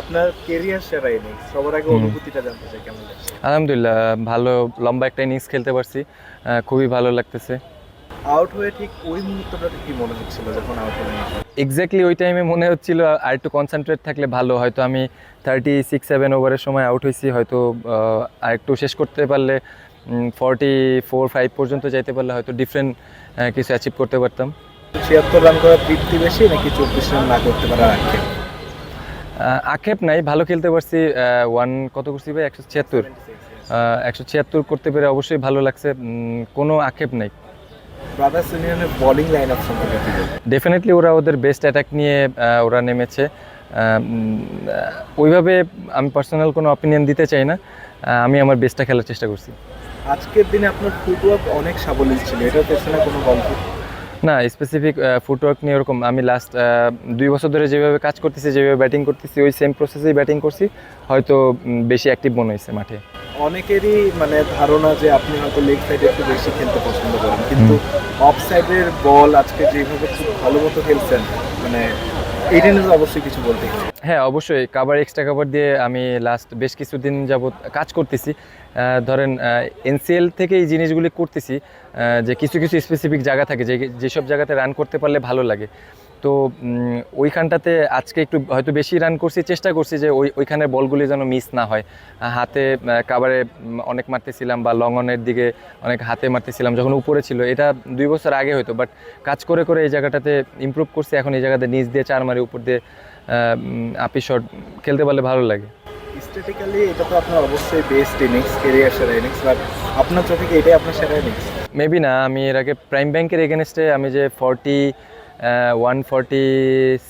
আপনার কেরিয়ার সেরা ইনিংস সবার আগে। অনুভূতিটা জানতে চাই কেমন লাগছে? আলহামদুলিল্লাহ ভালো লম্বা একটা ইনিংস খেলতে পারছি। খুবই ভালো লাগতেছে। আউট হয়ে ঠিক ওই মুহূর্তটাতে কি মনে হচ্ছিল যখন আউট হলেন এক্স্যাক্টলি ওই টাইমে মনে হচ্ছিল আর একটু কনসেন্ট্রেট থাকলে ভালো। হয়তো আমি থার্টি সিক্স সেভেন ওভারের সময় আউট হয়েছি। হয়তো আর একটু শেষ করতে পারলে ফর্টি ফোর ফাইভ পর্যন্ত যাইতে পারলে হয়তো ডিফারেন্ট কিছু অ্যাচিভ করতে পারতাম। ছিয়াত্তর রান করার তৃপ্তি বেশি নাকি চব্বিশ রান না করতে পারার আক্ষেপ? আক্ষেপ নাই ভালো খেলতে পারছি ওয়ান কত করছি ভাই? একশো ছিয়াত্তর। একশো ছিয়াত্তর করতে পেরে অবশ্যই ভালো লাগছে কোনো আক্ষেপ নেই। ব্রাদার্স ইউনিয়নের বোলিং লাইন আপ সম্পর্কে ডেফিনেটলি ওরা ওদের বেস্ট অ্যাটাক নিয়ে ওরা নেমেছে। ওইভাবে আমি পার্সোনাল কোনো অপিনিয়ন দিতে চাই না। আমি আমার বেস্টটা খেলার চেষ্টা করছি। আজকের দিনে আপনার ফুটওয়ার্ক অনেক সাবলীল ছিল এটার পেছনে কোনো গল্প? না স্পেসিফিক ফুটওয়ার্ক নিয়ে ওরকম আমি লাস্ট দুই বছর ধরে যেভাবে কাজ করতেছি যেভাবে ব্যাটিং করতেছি ওই সেম প্রসেসেই ব্যাটিং করছি। হয়তো বেশি অ্যাক্টিভ মনে হয়েছে মাঠে। অনেকেরই মানে ধারণা যে আপনি হয়তো লেগ সাইডে একটু বেশি খেলতে পছন্দ করেন। কিন্তু অফ সাইডের বল আজকে যেভাবে খুব ভালো মতো খেলছেন মানে নিয়ে অবশ্যই কিছু বলতে হ্যাঁ অবশ্যই। কাবার এক্সট্রা কাবার দিয়ে আমি লাস্ট বেশ কিছুদিন যাবৎ কাজ করতেছি। ধরেন এনসিএল থেকে এই জিনিসগুলি করতেছি যে কিছু কিছু স্পেসিফিক জায়গা থাকে, যে, যেসব জায়গাতে রান করতে পারলে ভালো লাগে। তো ওইখানটাতে আজকে একটু হয়তো বেশি রান করছি চেষ্টা করছি যে ওই ওইখানের বলগুলি যেন মিস না হয়। হাতে কাবারে অনেক মারতেছিলাম বা লং অনের দিকে অনেক হাতে মারতেছিলাম যখন উপরে ছিল। এটা দুই বছর আগে হয়তো বাট কাজ করে করে এই জায়গাটাতে ইমপ্রুভ করছি। এখন এই জায়গাতে নিচ দিয়ে চার মারি উপর দিয়ে আপি শট খেলতে পারলে ভালো লাগে। স্ট্যাটিক্যালি এটা তো আপনার অবশ্যই বেস্ট ইনিংস কেরিয়ার সেরা ইনিংস বাট আপনার চোখে এটাই আপনার সেরা ইনিংস মেবি না আমি এর আগে প্রাইম ব্যাংকের এগেনস্টে আমি যে ফর্টি ওয়ান ফর্টি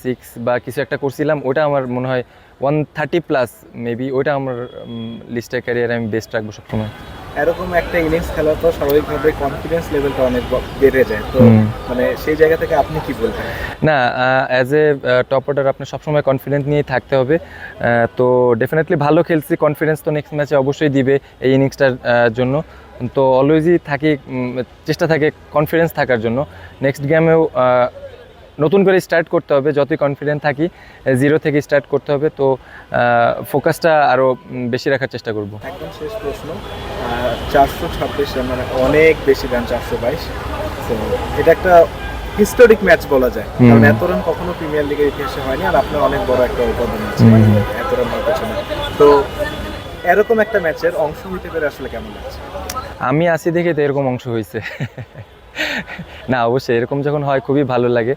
সিক্স বা কিছু একটা করছিলাম ওটা আমার মনে হয় ওয়ান থার্টি প্লাস মেবি ওইটা আমার লিস্টের ক্যারিয়ারে আমি বেস্ট রাখব সবসময়। এরকম একটা ইনিংস খেলার পর স্বাভাবিকভাবে কনফিডেন্স লেভেলটা অনেক বেড়ে যায়। তো মানে সেই জায়গা থেকে আপনি কি বলবেন? না অ্যাজ এ টপ অর্ডার আপনার সবসময় কনফিডেন্স নিয়েই থাকতে হবে। তো ডেফিনেটলি ভালো খেলছি কনফিডেন্স তো নেক্সট ম্যাচে অবশ্যই দিবে এই ইনিংসটার জন্য। তো অলওয়েজই থাকি চেষ্টা থাকে কনফিডেন্স থাকার জন্য। নেক্সট গেমেও নতুন করে স্টার্ট করতে হবে যতই কনফিডেন্ট থাকি জিরো থেকে স্টার্ট করতে হবে তো ফোকাসটা আরও বেশি রাখার চেষ্টা করব। একদম শেষ প্রশ্ন। চারশো ছাব্বিশ মানে অনেক বেশি রান চারশো বাইশ। তো এটা একটা হিস্টোরিক ম্যাচ বলা যায়। কারণ এত রান কখনো প্রিমিয়ার লিগের ইতিহাসে হয়নি আর আপনার অনেক বড় একটা অবদান আছে এত রান হওয়ার পেছনে। তো এরকম একটা ম্যাচের অংশ হতে পেরে আসলে কেমন লাগছে? আমি আসি দেখে তো এরকম অংশ হয়েছে। না, অবশ্যই এরকম যখন হয় খুবই ভালো লাগে।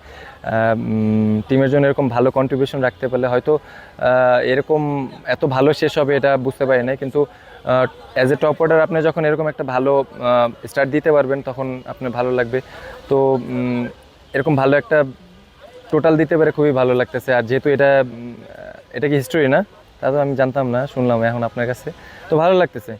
টিমের জন্য এরকম ভালো কন্ট্রিবিউশন রাখতে পারলে হয়তো এরকম এত ভালো শেষ হবে এটা বুঝতে পারি না কিন্তু অ্যাজ এ টপ অর্ডার আপনি যখন এরকম একটা ভালো স্টার্ট দিতে পারবেন তখন আপনার ভালো লাগবে। তো এরকম ভালো একটা টোটাল দিতে পারে খুবই ভালো লাগতেছে। আর যেহেতু এটা এটা কি হিস্টোরি না? তা তো আমি জানতাম না, শুনলাম এখন আপনার কাছে। তো ভালো লাগতেছে।